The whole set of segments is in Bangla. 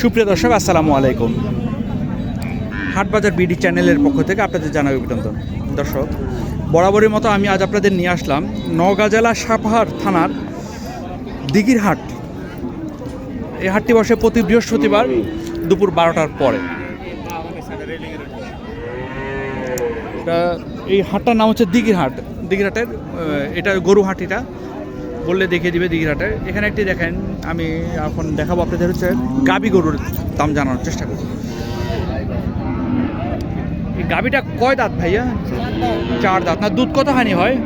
সুপ্রিয় দর্শক, আসসালামু আলাইকুম। হাটবাজার বিডি চ্যানেলের পক্ষ থেকে আপনাদের জানাই অভিনন্দন। দর্শক, বরাবরের মতো আমি আজ আপনাদের নিয়ে আসলাম নওগাঁ জেলা সাপাহার থানার দিঘির হাট। এই হাটটি বসে প্রতি বৃহস্পতিবার দুপুর বারোটার পরে। এটা এই হাটটার নাম হচ্ছে দিঘির হাট। দিঘির হাটের এটা গরু হাটিটা বললে দেখিয়ে দিবে দিঘির হাটে এখানে একটি দেখেন আমি এখন দেখাবো আপনাদের হচ্ছে গাবি গরুর দাম জানানোর চেষ্টা করব। এই গাবিটা কয় দাঁত ভাইয়া? চার দাঁত। না দুধ কত হানি হয়?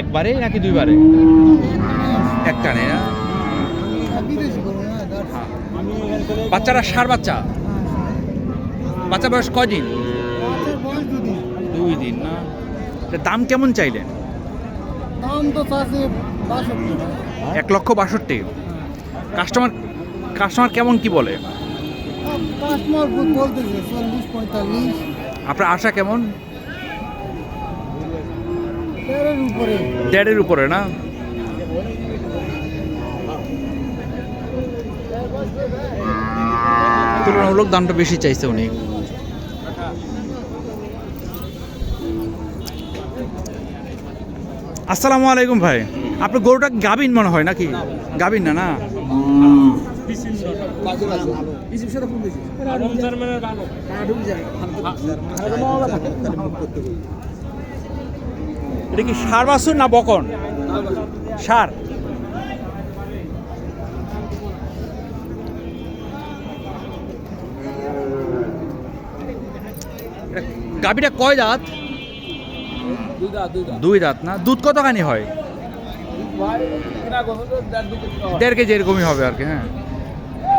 একবারে নাকি দুইবারে? একটানে না হ্যাঁ। বাচ্চারা সার বাচ্চা? বাচ্চা বয়স কয়দিন? দুই দিন না? দাম কেমন চাইলেন? দাম তো বাষট্টি। এক লক্ষ বাষট্টি। কাস্টমার কাস্টমার কেমন কি বলে? কাস্টমার বলতেছে চল্লিশ পঁয়তাল্লিশ। আপনার আশা কেমন? উপরে। দেড়ের উপরে না? তুলনামূলক দামটা বেশি চাইছে উনি। আসসালামু আলাইকুম ভাই। আপনার গরুটা গাবিন মনে হয় নাকি? গাবিন না না? এটা কি সার বাছুর না বকন? সার। গাবিটা কয় দাঁত? দুই দাঁত না? দুধ কতখানি হয়? দেড় কেজি এরকমই হবে আর কি হ্যাঁ।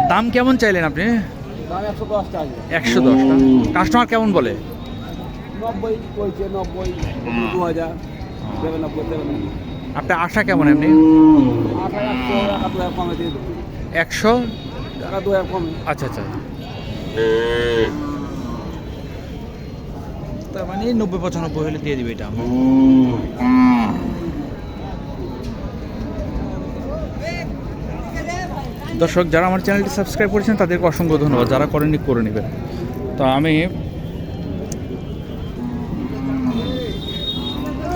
দাম কেমন চাইলেন আপনি? একশো দশ একশো দশটা কাস্টমার কেমন বলে? নব্বই কইছে নব্বই দু হাজার দেবে নব্বই দেবে আপনার আশা কেমন এমনি একশো আচ্ছা আচ্ছা। তার মানে নব্বই, পঁচানব্বই হলে দিয়ে দিবে এটা। দর্শক, যারা আমার চ্যানেলটি সাবস্ক্রাইব করেছেন, তাদেরকে অসংখ্য ধন্যবাদ। যারা করেননি, করে নেবেন। তো আমি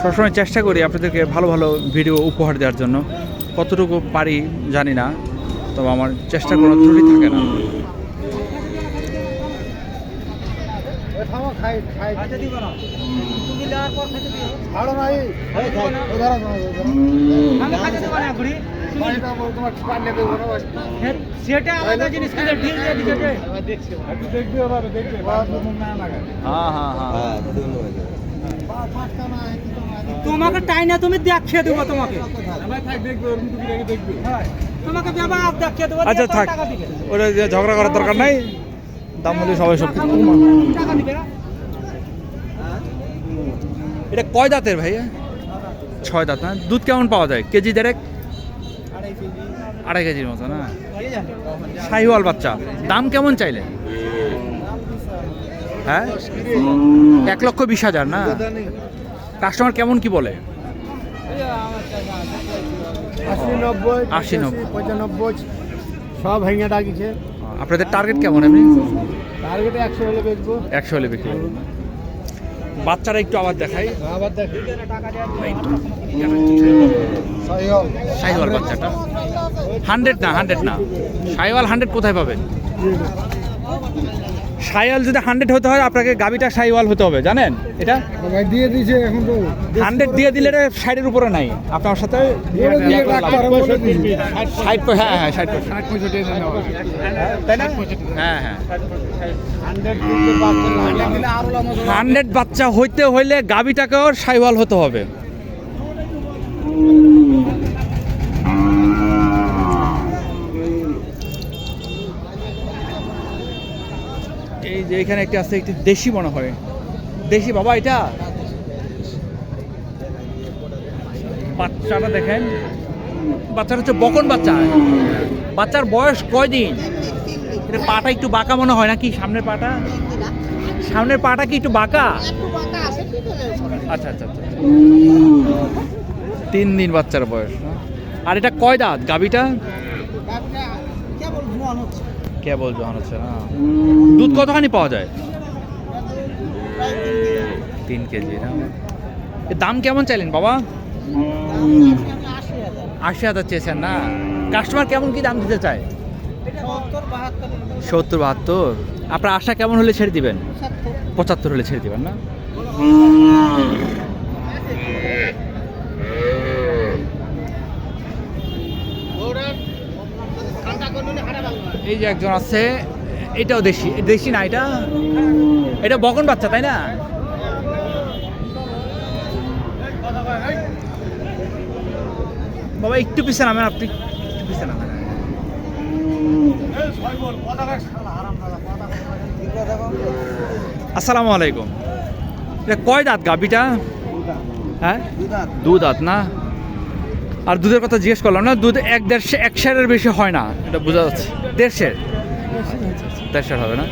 সবসময় চেষ্টা করি আপনাদেরকে ভালো ভালো ভিডিও উপহার দেওয়ার জন্য। কতটুকু পারি জানি না, তবে আমার চেষ্টা করার ত্রুটি থাকে না। খাই খাই। ভালো নাই ওধারা সেটা আলাদা জিনিস কিন্তু ঢিল দিয়ে দিছে দেখবি ওরা দেখবি। না হ্যাঁ হ্যাঁ হ্যাঁ তোমাকে টাইনা তুমি দেখিয়ে দেবো তোমাকে। দেখবি দেখবি। তোমাকে ব্যবহার দেখিয়ে দেবো। আচ্ছা থাক। ঝগড়া করার দরকার নাই। দাম বলে সবাই সব টাকা দিবে এটা কয় দাঁতের ভাইয়া? ছয় দাঁত না? দুধ কেমন পাওয়া যায়? কেজি দেড়েক? আড়াই কেজির মতো না? শাহিওয়াল বাচ্চা। দাম কেমন চাইলে? হ্যাঁ? এক লক্ষ বিশ হাজার না? কাস্টমার কেমন কি বলে? আশি নব্বই আশি, নব্বই। পঁচানব্বই সব ভেঙে ডাকিছে। আপনাদের টার্গেট কেমন এমনি টার্গেটে একশো হলে বেচবো। একশো হলে বিক্রি। বাচ্চারা একটু আবার দেখাই। দেখি বাচ্চাটা। হান্ড্রেড না হান্ড্রেড না। সাইওয়াল হান্ড্রেড কোথায় পাবেন? শাহিওয়াল যদি হান্ড্রেড হতে হয় আপনাকে গাবিটা শাহিওয়াল হতে হবে জানেন? এটা দিয়ে দিয়েছে এখন তো। হান্ড্রেড দিয়ে দিলে এটা ষাটের উপরে নাই। আপনার সাথে ষাট হ্যাঁ হ্যাঁ ষাট তাই না? হ্যাঁ হ্যাঁ। হান্ড্রেড বাচ্চা হইতে হইলে গাবিটাকেও শাহিওয়াল হতে হবে। এই যে এখানে একটি আছে, একটি দেশি মনে হয়। দেশি বাবা, এটা? বাচ্চাটা দেখেন। বাচ্চাটা হচ্ছে বকন বাচ্চা। বাচ্চার বয়স কয়দিন? এটা পাটা একটু বাঁকা মনে হয় নাকি, সামনের পাটা? সামনের পাটা কি একটু বাঁকা? আচ্ছা আচ্ছা আচ্ছা। তিন দিন বাচ্চার বয়স। আর এটা কয় দাঁত? গাবিটা কেবল জোয়ান হচ্ছে না। দুধ কতখানি পাওয়া যায়? তিন কেজি, না? দাম কেমন চাইলেন বাবা? আশি হাজার চেয়েছেন না? কাস্টমার কেমন কি দাম দিতে চায়? সত্তর, বাহাত্তর। আপনার আশা কেমন হলে ছেড়ে দিবেন? পঁচাত্তর হলে ছেড়ে দিবেন না? এই যে একজন আছে, এটাও দেশি দেশি না, এটা এটা বকন বাচ্চা, তাই না? বাবা, একটু পিছনে নামেন, আপনি একটু পিছনে নামেন। আসসালামু আলাইকুম। এটা কয় দাঁত গাবিটা হ্যাঁ? দু দাঁত না? আর দুধের কথা জিজ্ঞেস করলাম না, দুধ এক দেড়শো, এক শেয়ারের বেশি হয় না, এটা বোঝা যাচ্ছে। দেড়শের? দেড়শের হবে না?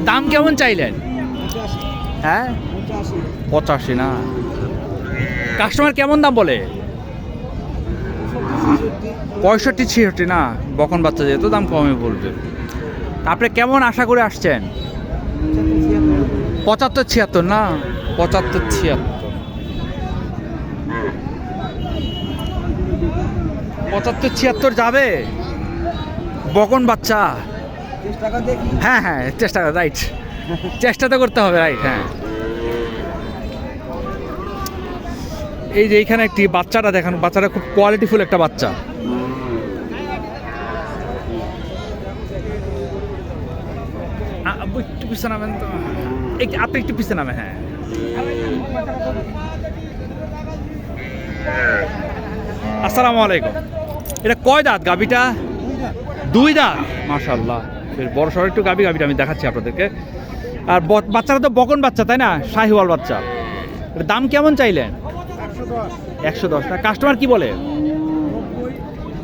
দাম কেমন চাইলেন? হ্যাঁ? পঁচাশি না। কাস্টমার কেমন দাম বলে? পঁয়ষট্টি, ছিষট্টি না? বকন বাচ্চা যেহেতু দাম কমে বলবে। আপনি কেমন আশা করে আসছেন? পঁচাত্তর, ছিয়াত্তর না? পঁচাত্তর, ছিয়াত্তর। পঁচাত্তর, ছিয়াত্তর যাবে? বকন বাচ্চা। হ্যাঁ হ্যাঁ চেষ্টা কর রাইট চেষ্টা তো করতে হবে রাইট হ্যাঁ। এই যে এইখানে একটি বাচ্চাটা দেখেন বাচ্চাটা খুব কোয়ালিটিফুল একটা বাচ্চা। একটু পিছনে নামেন তো। আপনি একটু পিছনে নামেন হ্যাঁ। আসসালামু আলাইকুম। এটা কয় দাঁত গাবিটা দুই দাঁত মাশাল্লাহ বেশ বড় সড়ো একটু গাবি গাবিটা আমি দেখাচ্ছি আপনাদেরকে। আর বাচ্চারা তো বকন বাচ্চা তাই না? শাহিওয়াল বাচ্চা। দাম কেমন চাইলেন? একশো দশ। টাকা কাস্টমার কি বলে?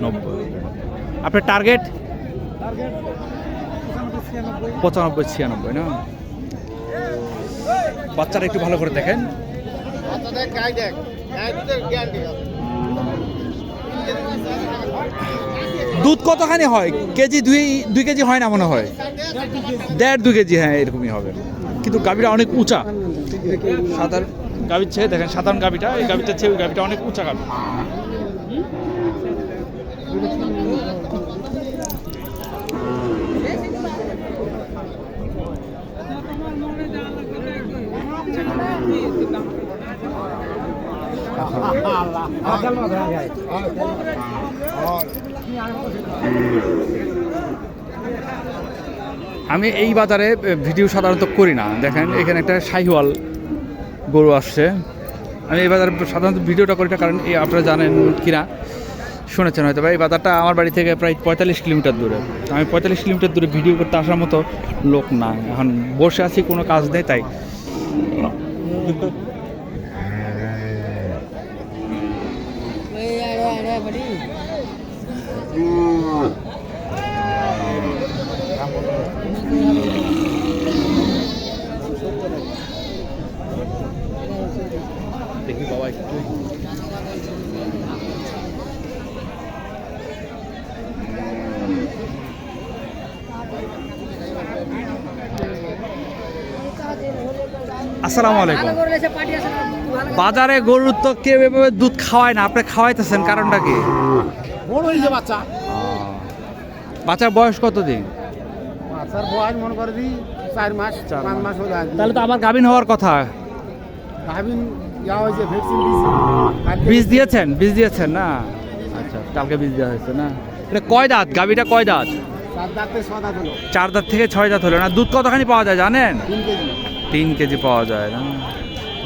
নব্বই। আপনার টার্গেট পঁচানব্বই ছিয়ানব্বই না? বাচ্চারা একটু ভালো করে দেখেন। দুধ কতখানি হয়? কেজি দুই দুই কেজি হয় না মনে হয়? দেড় দু কেজি হ্যাঁ এরকমই হবে। কিন্তু গাভীটা অনেক উঁচা। সাধারণ গাভীর চেয়ে, দেখেন, সাধারণ গাভীটা, এই গাভীটার চেয়ে গাভীটা অনেক উঁচা গাভী। আমি এই বাজারে ভিডিও সাধারণত করি না। দেখেন, এখানে একটা শাহিওয়াল গরু আসছে। আমি এই বাজারে সাধারণত ভিডিওটা করি কারণ এই আপনারা জানেন কিনা, শুনেছেন হয়তো এই বাজারটা আমার বাড়ি থেকে প্রায় পঁয়তাল্লিশ কিলোমিটার দূরে। আমি পঁয়তাল্লিশ কিলোমিটার দূরে ভিডিও করতে আসার মতো লোক না। এখন বসে আছি, কোনো কাজ নেই, তাই। আসসালামু আলাইকুম। বাজারে গরুর তো কেউ এভাবে দুধ খাওয়ায় না আপনি খাওয়াইতেছেন কারণটা কি? বড় হয়েছে বাচ্চা। বাচ্চার বয়স কত দিন বাচ্চার বয়স মনে করে দিই চার মাস চার পাঁচ মাস। আর তাহলে তো আবার গাভিন হওয়ার কথা। ভাবিন যা হয়েছে ভ্যাকসিন বীজ দিয়েছেন? বীজ দিয়েছেন না? আচ্ছা কালকে বীজ দেওয়া হয়েছে না? এটা কয় দাঁত? গাভিটা কয় দাঁত? চার দাঁত থেকে ছয় দাঁত হলো না? দুধ কতখানি পাওয়া যায় জানেন? তিন কেজি। পাওয়া যায় না?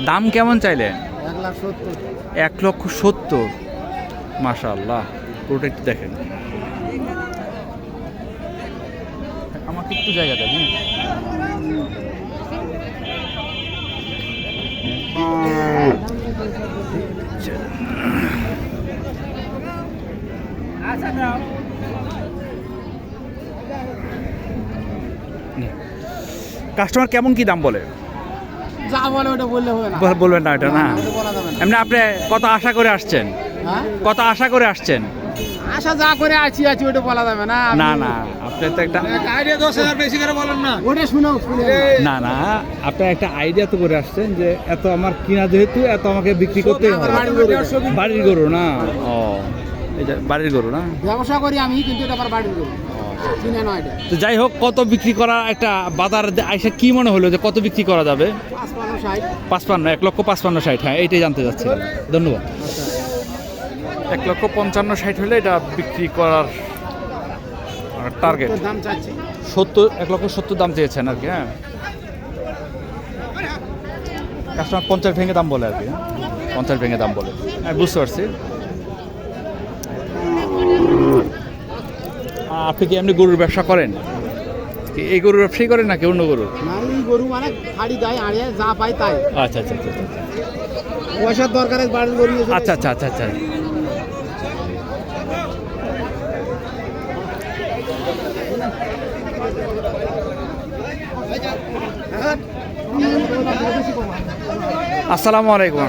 দাম কেমন চাইলেন? এক লাখ সত্তর। এক লক্ষ সত্তর। মাশাল্লাহ পুরোটা একটু দেখেন। আমাকে একটু জায়গা দেন হ্যাঁ? কাস্টমার কেমন কি দাম বলে? যা বলে ওটা বললে হবে না। বলবেন না এটা না। এমনি আপনি কত আশা করে আসছেন? হ্যাঁ? কত আশা করে আসছেন? আশা যা করে আছি আছি ওটা বলা যাবে না। না না আপনার তো একটা আইডিয়া দশ হাজার বেশি করে বলেন না। ওটা শুনো না না আপনার একটা আইডিয়া তো করে আসছেন যে এত আমার কিনা যেহেতু এত আমাকে বিক্রি করতেই হবে। বাড়ির গরু। না? ও এটা বাড়ির গরু না? ব্যবসা করি আমি কিন্তু এটা আমার বাড়ির গরু। তো যাই হোক কত বিক্রি করা একটা বাজার আইসা কি মনে হলো যে কত বিক্রি করা যাবে? পাঁচ পান্ন পাঁচপান্ন এক লক্ষ পাঁচপান্ন ষাট হ্যাঁ এইটাই জানতে চাচ্ছি ধন্যবাদ। এক লক্ষ পঞ্চান্ন ষাট হলে এটা বিক্রি করার টার্গেট সত্তর এক লক্ষ সত্তর দাম চেয়েছেন আর কি হ্যাঁ। কাস্টমার পঞ্চাশ ভেঙে দাম বলে আর কি হ্যাঁ? পঞ্চাশ ভেঙে দাম বলে। আমি বুঝতে পারছি। আপনি কি এমনি গরুর ব্যবসা করেন? কি এই গরুর ব্যবসাই করেন নাকি অন্য গরু? গরু মানে খাড়ি দেয় আড়িয়ে যা পাই তাই। আচ্ছা আচ্ছা আচ্ছা আচ্ছা। পয়সার দরকারে বাড়ির গরু আচ্ছা আচ্ছা আচ্ছা আচ্ছা। আসসালামু আলাইকুম।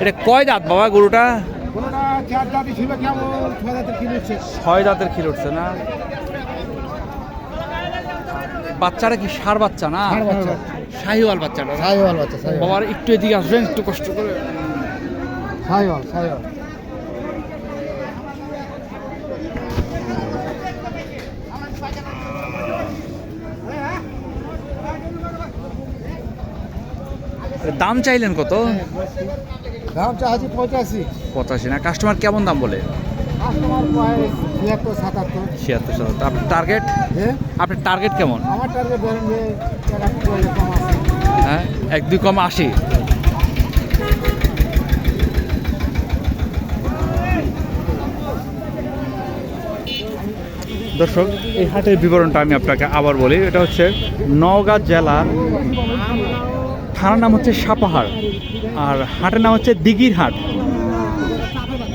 এটা কয় দাঁত বাবা গরুটা? ছয় দাঁতের খিল উঠছে। না? বাচ্চাটা কি সার বাচ্চা না? শাহিওয়াল বাচ্চাটা শাহিওয়াল বাচ্চা বাবার একটু এদিকে আসবেন একটু কষ্ট করে। শাহিওয়াল সাইওয়াল দাম চাইলেন কত? দাম চাচ্ছি পঁচাশি। পঁচাশি না? কাস্টমার কেমন দাম বলে? ছিয়াত্তর সাতাত্তর। আপনার টার্গেট হ্যাঁ? আপনার টার্গেট কেমন? আমার টার্গেট হ্যাঁ? এক দুই কম আশি। দর্শক এই হাটের বিবরণটা আমি আপনাকে আবার বলি। এটা হচ্ছে নওগাঁ জেলার থানার নাম হচ্ছে সাপাহার আর হাটের নাম হচ্ছে দিঘির হাট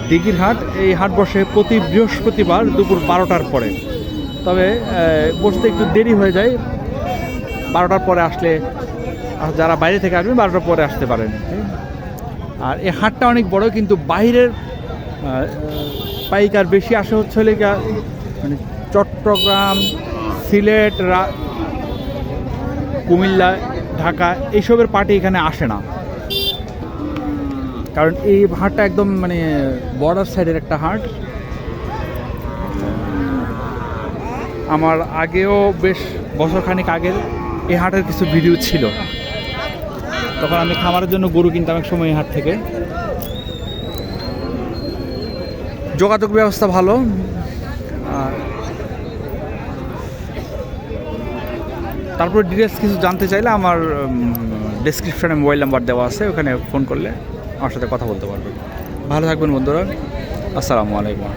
দিঘির হাট এই হাট বসে প্রতি বৃহস্পতিবার দুপুর বারোটার পরে। তবে বসতে একটু দেরি হয়ে যায়। বারোটার পরে আসলে যারা বাইরে থেকে আসবেন, বারোটার পরে আসতে পারেন। আর এই হাটটা অনেক বড়, কিন্তু বাইরের পাইকার বেশি আসে হচ্ছে মানে চট্টগ্রাম, সিলেট কুমিল্লা ঢাকা, এইসবের পার্টি এখানে আসে না। কারণ এই হাটটা একদম মানে বর্ডার সাইডের একটা হাট। আমার আগেও বেশ বছরখানিক আগের এই হাটের কিছু ভিডিও ছিল। তখন আমি খামারের জন্য গরু কিনতাম এক সময় এই হাট থেকে। যোগাযোগ ব্যবস্থা ভালো। তারপর ডিটেলস কিছু জানতে চাইলে আমার ডিসক্রিপশানে মোবাইল নাম্বার দেওয়া আছে, ওখানে ফোন করলে আমার সাথে কথা বলতে পারবেন ভালো থাকবেন বন্ধুরা। আসসালামু আলাইকুম।